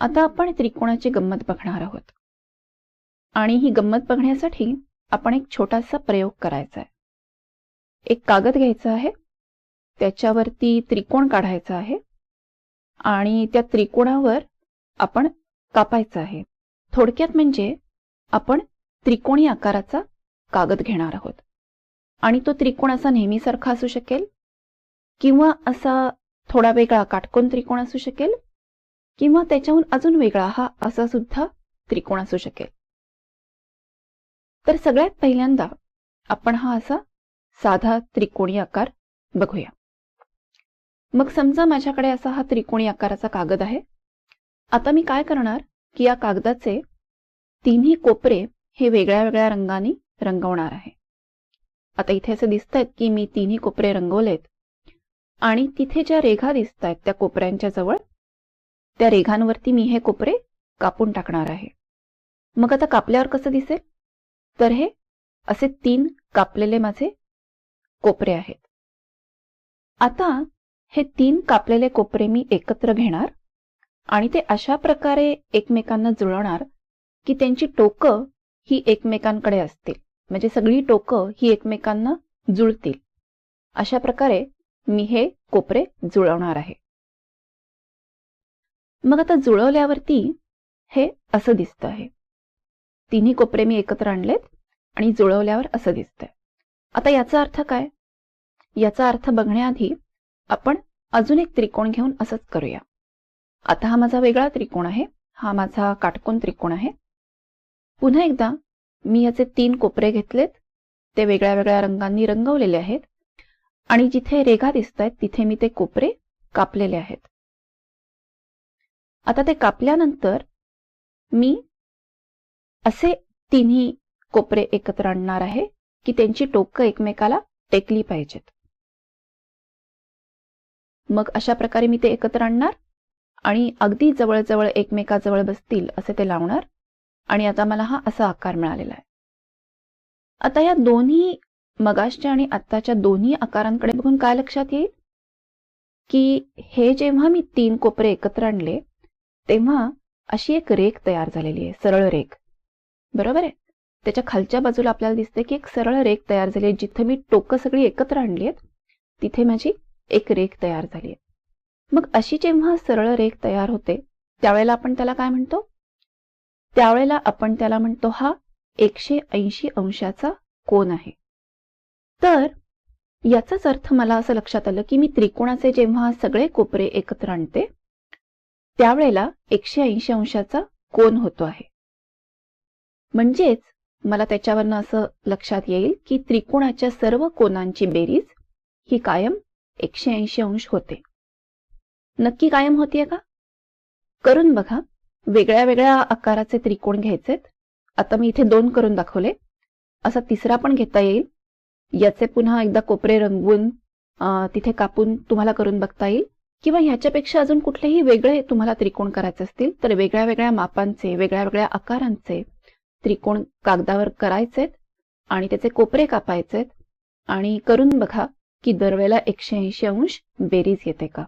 आता आपण त्रिकोणाची गंमत बघणार आहोत. आणि ही गंमत बघण्यासाठी आपण एक छोटासा प्रयोग करायचा आहे. एक कागद घ्यायचा आहे. त्याच्यावरती त्रिकोण काढायचा आहे. आणि त्या त्रिकोणावर आपण कापायचं आहे. थोडक्यात म्हणजे आपण त्रिकोणी आकाराचा कागद घेणार आहोत. आणि तो त्रिकोण असा नेहमीसारखा असू शकेल किंवा असा थोडा वेगळा काटकोन त्रिकोण असू शकेल किंवा त्याच्याहून अजून वेगळा हा असा सुद्धा त्रिकोण असू शकेल. तर सगळ्यात पहिल्यांदा आपण हा असा साधा त्रिकोणी आकार बघूया. मग समजा माझ्याकडे असा हा त्रिकोणी आकाराचा कागद आहे. आता मी काय करणार की या कागदाचे तिन्ही कोपरे हे वेगळ्या वेगळ्या रंगाने रंगवणार आहे. आता इथे असं दिसत आहेत की मी तिन्ही कोपरे रंगवलेत आणि तिथे ज्या रेघा दिसत आहेत त्या कोपऱ्यांच्या जवळ त्या रेघांवरती मी हे कोपरे कापून टाकणार आहे. मग आता कापल्यावर कसं दिसेल? तर हे असे तीन कापलेले माझे कोपरे आहेत. आता हे तीन कापलेले कोपरे मी एकत्र घेणार आणि ते अशा प्रकारे एकमेकांना जुळवणार की त्यांची टोकं ही एकमेकांकडे असतील. म्हणजे सगळी टोकं ही एकमेकांना जुळतील. अशा प्रकारे मी हे कोपरे जुळवणार आहे. मग आता जुळवल्यावरती हे असं दिसतं आहे. तिन्ही कोपरे मी एकत्र आणलेत आणि जुळवल्यावर असं दिसतंय. आता याचा अर्थ काय? याचा अर्थ बघण्याआधी आपण अजून एक त्रिकोण घेऊन असंच करूया. आता हा माझा वेगळा त्रिकोण आहे. हा माझा काटकोन त्रिकोण आहे. पुन्हा एकदा मी याचे तीन कोपरे घेतलेत. ते वेगळ्या वेगळ्या रंगांनी रंगवलेले आहेत. आणि जिथे रेघा दिसत आहेत तिथे मी ते कोपरे कापलेले आहेत. आता ते कापल्यानंतर मी असे तिन्ही कोपरे एकत्र आणणार आहे की त्यांची टोकं एकमेकाला टेकली पाहिजेत. मग अशा प्रकारे मी ते एकत्र आणणार आणि अगदी जवळजवळ एकमेकाजवळ बसतील असे ते लावणार आणि आता मला हा असा आकार मिळालेला आहे. आता या दोन्ही मगाशच्या आणि आत्ताच्या दोन्ही आकारांकडे बघून काय लक्षात येईल? की हे जेव्हा मी तीन कोपरे एकत्र आणले तेव्हा अशी एक रेख तयार झालेली आहे सरळ रेख. बरोबर आहे? त्याच्या खालच्या बाजूला आपल्याला दिसते की एक सरळ रेख तयार झाली आहे जिथे मी टोकं सगळी एकत्र आणली आहेत तिथे माझी एक रेख तयार झाली आहे. मग अशी जेव्हा सरळ रेख तयार होते त्यावेळेला आपण त्याला काय म्हणतो? त्यावेळेला आपण त्याला म्हणतो हा एकशे ऐंशी अंशाचा कोण आहे. तर याचाच अर्थ मला असं लक्षात आलं की मी त्रिकोणाचे जेव्हा सगळे कोपरे एकत्र आणते त्यावेळेला एकशे ऐंशी अंशाचा कोन होतो आहे. म्हणजेच मला त्याच्यावरनं असं लक्षात येईल की त्रिकोणाच्या सर्व कोनांची बेरीज ही कायम एकशे ऐंशी अंश होते. नक्की कायम होतीये का? करून बघा. वेगळ्या वेगळ्या आकाराचे त्रिकोण घ्यायचेत. आता मी इथे दोन करून दाखवले. असा तिसरा पण घेता येईल. याचे पुन्हा एकदा कोपरे रंगवून तिथे कापून तुम्हाला करून बघता येईल. किंवा ह्याच्यापेक्षा अजून कुठलेही वेगळे तुम्हाला त्रिकोण करायचे असतील तर वेगळ्या वेगळ्या मापांचे वेगळ्या वेगळ्या आकारांचे त्रिकोण कागदावर करायचेत आणि त्याचे कोपरे कापायचेत. आणि करून बघा की दरवेळेला एकशे ऐंशी अंश बेरीज येते का?